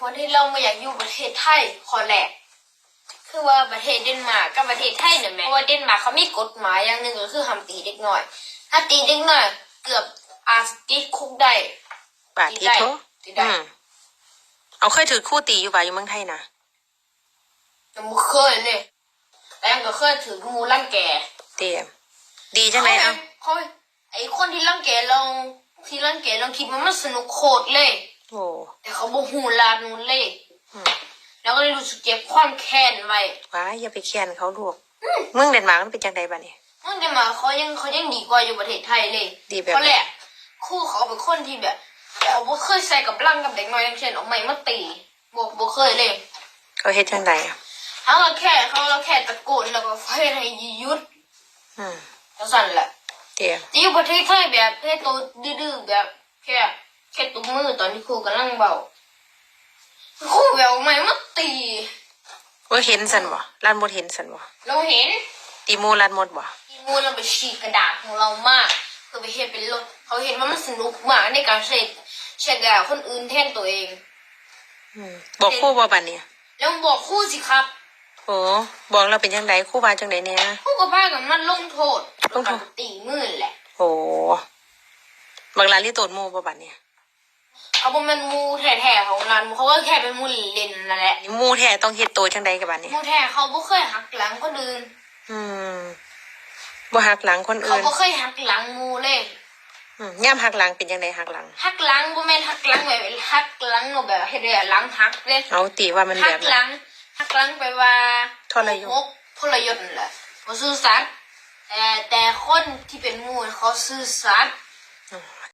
ผลที่เราไม่อยากอยู่ประเทศไทยข้อแรกคือว่าประเทศเดนมาร์กกับประเทศไทยเนี่ยแม่เพราะว่าเดนมาร์กเขามีกฎหมายอย่างหนึ่งก็คือห้ามตีเด็กน้อย ถ้าตีเด็กน้อยเกือบอาจติดคุกได้ป่าที่โทติดได้อืมเอาเคยถือคู่ตีอยู่ป่ะอยู่เมืองไทยนะยังบ่เคยเลยแต่ยังก็เคยถืองูรังแกเตียมดีจังไหนเอ้าเขาไอคนที่รังแกลองที่รังแกลองคิดว่ามันสนุกโคตรเลย โอ้แต่เขา บอกหูลาดนูนเลยอืมแล้วก็เลยรู้สึกเก็บความแค้นไว้ว้ายอย่าไปเคียนเขาลูกเมืองเดนมาร์กมันเป็นจังไดบ้านี่มันจะมาเขายังเขายังดีกว่าอยู่ประเทศไทยเลยดีแบบเพราะแหละครู่เขาเป็นคนที่แบบเขาบ่เคยใส่กับร่างกับเด็กน้อยอย่างเช่นเอาไม้มาตีบอกบ่เคยเลยเขาเฮ็ดจังไดอะเขาเราแค่เขาเราแค่ตะโกนแล้วก็ไฟให้หยุดอืมแล้วสั่นแหละเตียมจะอยู่ประเทศไทยแบบแค่ตัวดื้อๆแบบแค่แค่ตุ้มมือตอนที่ครูกำลังเบา ครูแบบเอาไม้มาตี ว่าเห็นสันบ่ลานหมดเห็นสันบ่เราเห็นตีหมูลานหมดบ่ที่มูเราไปฉีกกระดาษของเรามากคือไปเห็นเป็นรถเขาเห็นว่ามันสนุกมากในการใช้ใช้กระดาษคนอื่นแทนตัวเอง อืมบอกคู่บ่บัดเนี่ยแล้วบอกครู่สิครับโอ้บอกเราเป็นจังไดคู่ว่าจังไดเนี่ยครู่กับบ้านกับมันลงโทษลงโทษกับตีมือแหละโอ้บางร้านที่โตนหมูบ่บัดเนี่ย เขาบอกมันมูแท้ๆของร้านเขาก็แค่เป็นมูเล่นนั่นแหละนี่หมูแท้ต้องเฮ็ดโตจังไดกับบัดเนี่ยมูแท้เขาบ่เคยหักหลังคนอื่นอืมบ่หักหลังคนเขาอื่นบ่เคยหักหลังมูเลย อืมย่ามหักหลังเป็นจังไดหักหลัง หักหลังบ่แม่นหักหลังแบบหักหลังเอาแบบเฮ็ดได้หลังหักเด้เอาตีว่ามันหัแบกบหลันั้นงหักหลังไปว่าทรยศโกหกทรยศนั่นแหละบ่ซื่อสัตย์แต่แต่คนที่เป็นมูลเขาซื่อสัตย์